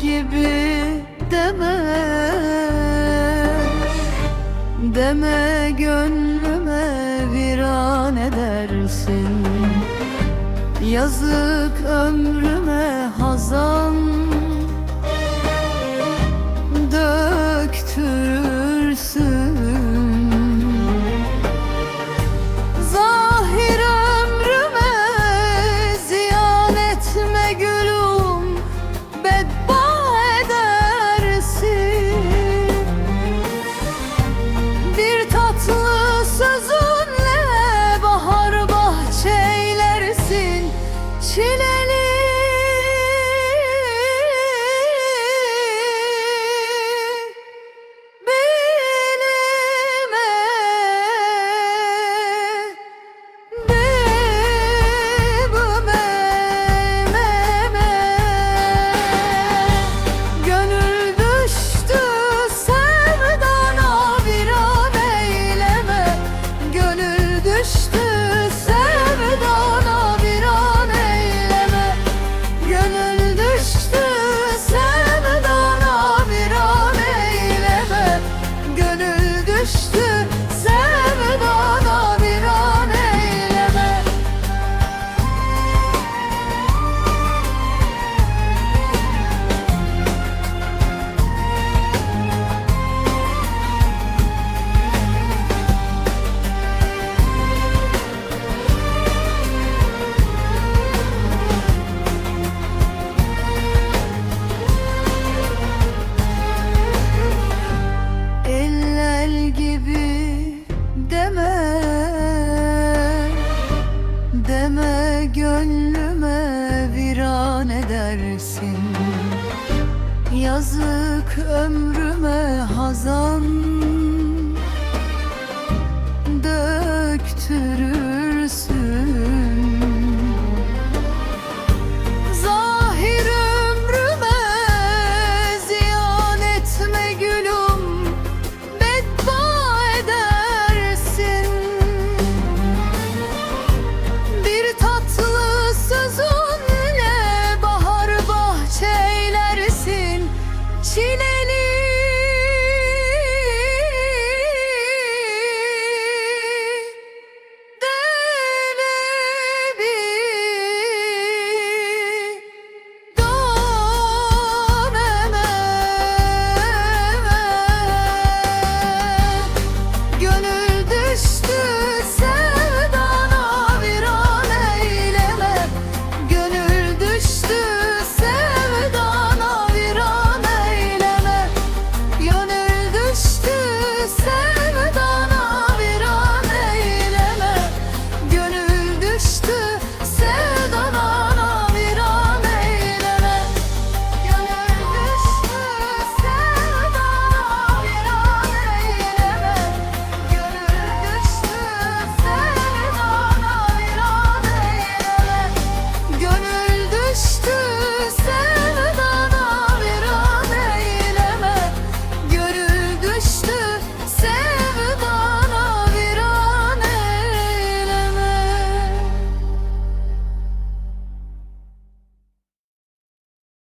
gibi deme Deme gönlüme viran edersin. Yazık ömrüme Deme gönlüme viran edersin. Yazık ömrüme